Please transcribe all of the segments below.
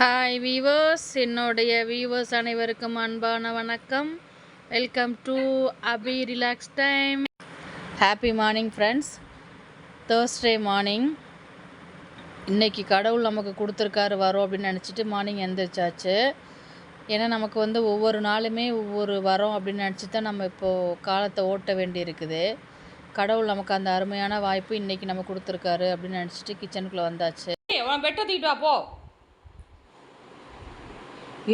Hi viewers என்னுடைய viewers அனைவருக்கும் அன்பான வணக்கம். Welcome to Abi relax time happy morning friends Thursday morning இன்றைக்கி கடவுள் நமக்கு கொடுத்துருக்காரு வரோம் அப்படின்னு நினச்சிட்டு மார்னிங் எந்திரிச்சாச்சு. ஏன்னா நமக்கு வந்து ஒவ்வொரு நாளுமே ஒவ்வொரு வரோம் அப்படின்னு நினச்சி தான் நம்ம இப்போது காலத்தை ஓட்ட வேண்டி இருக்குது கடவுள் நமக்கு அந்த அருமையான வாய்ப்பு இன்னைக்கு நம்ம கொடுத்துருக்காரு அப்படின்னு நினச்சிட்டு கிச்சனுக்குள்ளே வந்தாச்சு. உன் பெட்டை தூக்கிட்டு போ.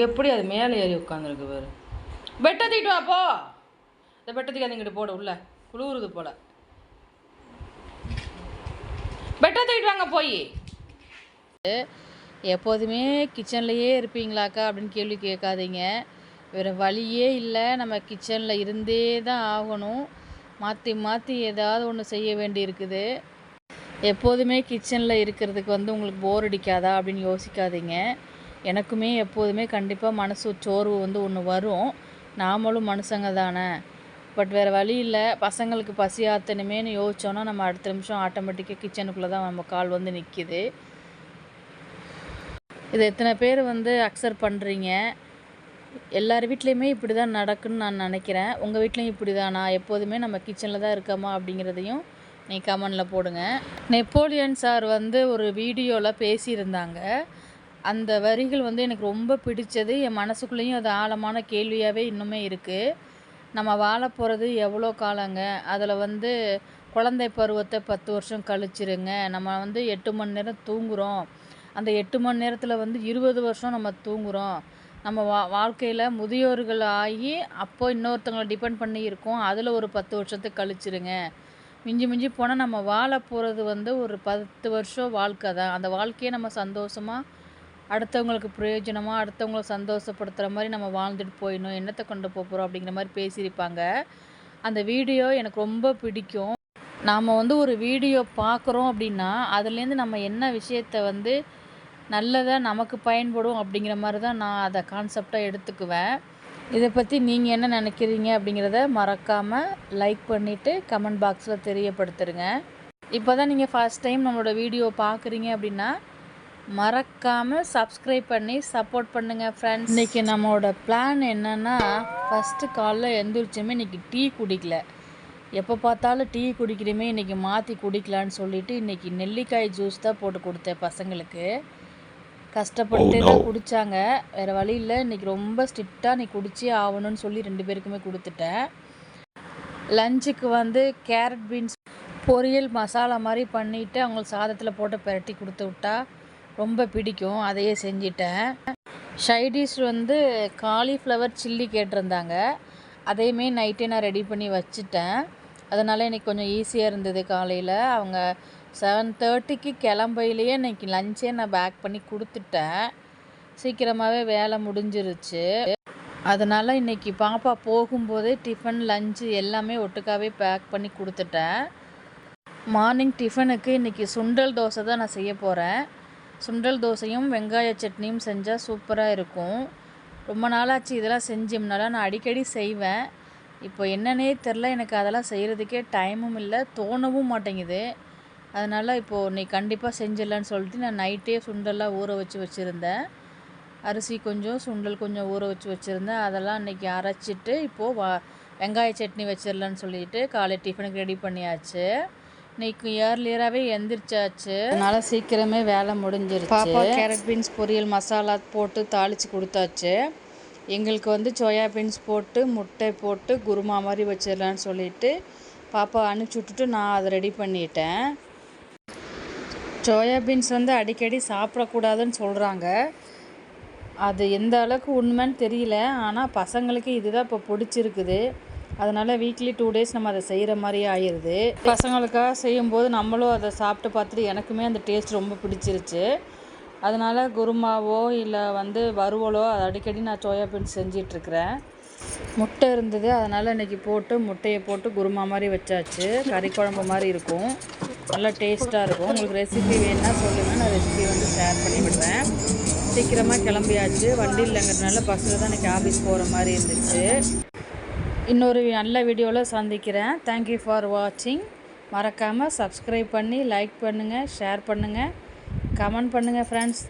எப்படி அது மேலே ஏறி உட்காந்துருக்கு பாரு. பெட்டை தூக்கிட்டு வா போ. இந்த பெட்டை தூக்கி அதுங்கிட்டு போட உள்ள. குளிருது போல. பெட்டை தூக்கிட்டு வாங்க போய். எப்போதுமே கிச்சன்லையே இருப்பீங்களாக்கா அப்படின்னு கேள்வி கேட்காதீங்க. வேறு வழியே இல்லை. நம்ம கிச்சனில் இருந்தே தான் ஆகணும். மாற்றி மாற்றி ஏதாவது ஒன்று செய்ய வேண்டி இருக்குது. எப்போதுமே கிச்சனில் இருக்கிறதுக்கு வந்து உங்களுக்கு போர் அடிக்காதா அப்படின்னு யோசிக்காதீங்க. எனக்குமே எப்போதுமே கண்டிப்பாக மனசு சோர்வு வந்து ஒன்று வரும். நாமளும் மனுஷங்க தானே. பட் வேறு வழி இல்லை. பசங்களுக்கு பசி ஆற்றணுமேனு யோசிச்சோன்னா நம்ம அடுத்த நிமிஷம் ஆட்டோமேட்டிக்காக கிச்சனுக்குள்ளே தான் நம்ம கால் வந்து நிற்கிது இது எத்தனை பேர் வந்து அக்செப்ட் பண்ணுறீங்க எல்லார் வீட்லேயுமே இப்படி தான் நடக்குன்னு நான் நினைக்கிறேன். உங்கள் வீட்லேயும் இப்படி தானா எப்போதுமே நம்ம கிச்சனில் தான் இருக்கோமா அப்படிங்கிறதையும் நீ கமெண்டில் போடுங்க. நெப்போலியன் சார் வந்து ஒரு வீடியோவில் பேசியிருந்தாங்க. அந்த வரிகள் வந்து எனக்கு ரொம்ப பிடிச்சது. என் மனசுக்குள்ளேயும் அது ஆழமான கேள்வியாகவே இன்னுமே இருக்குது நம்ம வாழ போகிறது எவ்வளோ காலங்க? அதில் வந்து குழந்தை பருவத்தை பத்து வருஷம் கழிச்சிருங்க. நம்ம வந்து எட்டு மணி நேரம் தூங்குகிறோம் அந்த எட்டு மணி நேரத்தில் வந்து இருபது வருஷம் நம்ம தூங்குகிறோம் நம்ம வா வாழ்க்கையில் முதியோர்கள் ஆகி அப்போ இன்னொருத்தவங்களை டிபெண்ட் பண்ணி இருக்கோம். அதில் ஒரு பத்து வருஷத்தை கழிச்சிருங்க. மிஞ்சி மிஞ்சி போனால் நம்ம வாழ போகிறது வந்து ஒரு பத்து வருஷம் வாழ்க்கை தான். அந்த வாழ்க்கையை நம்ம சந்தோஷமாக அடுத்தவங்களுக்கு பிரயோஜனமாக அடுத்தவங்கள சந்தோஷப்படுத்துகிற மாதிரி நம்ம வாழ்ந்துட்டு போயிடணும் என்னத்தை கொண்டு போகிறோம் அப்படிங்கிற மாதிரி பேசியிருப்பாங்க. அந்த வீடியோ எனக்கு ரொம்ப பிடிக்கும். நாம் வந்து ஒரு வீடியோ பார்க்குறோம் அப்படின்னா அதுலேருந்து நம்ம என்ன விஷயத்த வந்து நல்லதாக நமக்கு பயன்படும் அப்படிங்கிற மாதிரி தான் நான் அதை கான்செப்டாக எடுத்துக்குவேன். இதை பற்றி நீங்கள் என்ன நினைக்கிறீங்க அப்படிங்கிறத மறக்காமல் லைக் பண்ணிவிட்டு கமெண்ட் பாக்ஸில் தெரியப்படுத்துருங்க. இப்போ தான் நீங்கள் ஃபஸ்ட் டைம் நம்மளோட வீடியோ பார்க்குறீங்க அப்படின்னா மறக்காமல் சப்ஸ்கிரைப் பண்ணி சப்போர்ட் பண்ணுங்கள் ஃப்ரெண்ட்ஸ் இன்றைக்கி நம்மளோட பிளான் என்னென்னா ஃபஸ்ட்டு காலைல எந்திரிச்சுமே இன்றைக்கி டீ குடிக்கல. எப்போ பார்த்தாலும் டீ குடிக்கிறோமே இன்றைக்கி மாற்றி குடிக்கலான்னு சொல்லிட்டு இன்றைக்கி நெல்லிக்காய் ஜூஸ் தான் போட்டு கொடுத்தேன் பசங்களுக்கு. கஷ்டப்பட்டு தான் குடித்தாங்க வேறு வழி இல்லை இன்றைக்கி ரொம்ப ஸ்ட்ரிக்டாக நீ குடிச்சே ஆகணும்னு சொல்லி ரெண்டு பேருக்குமே கொடுத்துட்டேன். லஞ்சுக்கு வந்து கேரட் பீன்ஸ் பொரியல் மசாலா மாதிரி பண்ணிவிட்டு அவங்களுக்கு சாதத்தில் போட்டு பிரட்டி கொடுத்து விட்டா ரொம்ப பிடிக்கும். அதையே செஞ்சிட்டேன். ஷைடிஷ் வந்து காலிஃப்ளவர் சில்லி கேட்டிருந்தாங்க. அதையுமே நைட்டே நான் ரெடி பண்ணி வச்சுட்டேன். அதனால் எனக்கு கொஞ்சம் ஈஸியாக இருந்தது காலையில். அவங்க செவன் தேர்ட்டிக்கு கிளம்பையிலேயே இன்றைக்கி லஞ்சே நான் பேக் பண்ணி கொடுத்துட்டேன். சீக்கிரமாகவே வேலை முடிஞ்சிருச்சு. அதனால் இன்றைக்கி பாப்பா போகும்போதே டிஃபன் லஞ்சு எல்லாமே ஒட்டுக்காவே பேக் பண்ணி கொடுத்துட்டேன். மார்னிங் டிஃபனுக்கு இன்றைக்கி சுண்டல் தோசை தான் நான் செய்ய போகிறேன் சுண்டல் தோசையும் வெங்காய சட்னியும் செஞ்சால் சூப்பராக இருக்கும். ரொம்ப நாளாச்சு இதெல்லாம் செஞ்சோம்னால நான் அடிக்கடி செய்வேன். இப்போ என்னன்னே தெரில. எனக்கு அதெல்லாம் செய்கிறதுக்கே டைமும் இல்லை தோணவும் மாட்டேங்குது. அதனால் இப்போது நீ கண்டிப்பாக செஞ்சிடலான்னு சொல்லிட்டு நான் நைட்டே சுண்டெல்லாம் ஊற வச்சு வச்சுருந்தேன். அரிசி கொஞ்சம் சுண்டல் கொஞ்சம் ஊற வச்சு வச்சுருந்தேன். அதெல்லாம் இன்றைக்கி அரைச்சிட்டு இப்போது வா வெங்காய சட்னி வச்சிடலான்னு சொல்லிட்டு காலை டிஃபனுக்கு ரெடி பண்ணியாச்சு. இன்னைக்கு இயர்லியராகவே எந்திரிச்சாச்சு. அதனால் சீக்கிரமே வேலை முடிஞ்சிருச்சு. பாப்பா கேரட் பீன்ஸ் பொரியல் மசாலா போட்டு தாளித்து கொடுத்தாச்சு. எங்களுக்கு வந்து சோயா பீன்ஸ் போட்டு முட்டை போட்டு குருமா மாதிரி வச்சிடலான்னு சொல்லிட்டு பாப்பா அனுப்பிச்சி விட்டுட்டு நான் அதை ரெடி பண்ணிட்டேன். சோயா பீன்ஸ் வந்து அடிக்கடி சாப்பிடக்கூடாதுன்னு சொல்கிறாங்க அது எந்த அளவுக்கு உண்மைன்னு தெரியல. ஆனால் பசங்களுக்கு இதுதான் இப்போ பிடிச்சிருக்குது. அதனால் வீக்லி டூ டேஸ் நம்ம அதை செய்கிற மாதிரி ஆயிடுது பசங்களுக்காக செய்யும்போது நம்மளும் அதை சாப்பிட்டு பார்த்துட்டு எனக்குமே அந்த டேஸ்ட் ரொம்ப பிடிச்சிருச்சு. அதனால் குருமாவோ இல்லை வந்து வறுவலோ அதை அடிக்கடி நான் சோயா பீன்ஸ் செஞ்சிட்ருக்கிறேன். முட்டை இருந்தது அதனால் இன்றைக்கி போட்டு முட்டையை போட்டு குருமா மாதிரி வச்சாச்சு. கறி குழம்பு மாதிரி இருக்கும். நல்லா டேஸ்ட்டாக இருக்கும். உங்களுக்கு ரெசிபி வேணுன்னா சொல்லுங்கள் நான் ரெசிபி வந்து ஷேர் பண்ணி விடுறேன். சீக்கிரமாக கிளம்பியாச்சு. வண்டி இல்லைங்கிறதுனால பஸ்ஸில் தான் இன்றைக்கி ஆஃபீஸ் போகிற மாதிரி இருந்துச்சு. இன்னொரு நல்ல வீடியோவில் சந்திக்கிறேன். தேங்க்யூ ஃபார் வாட்சிங் மறக்காமல் சப்ஸ்கிரைப் பண்ணி லைக் பண்ணுங்கள் ஷேர் பண்ணுங்கள் கமெண்ட் பண்ணுங்கள் ஃப்ரெண்ட்ஸ்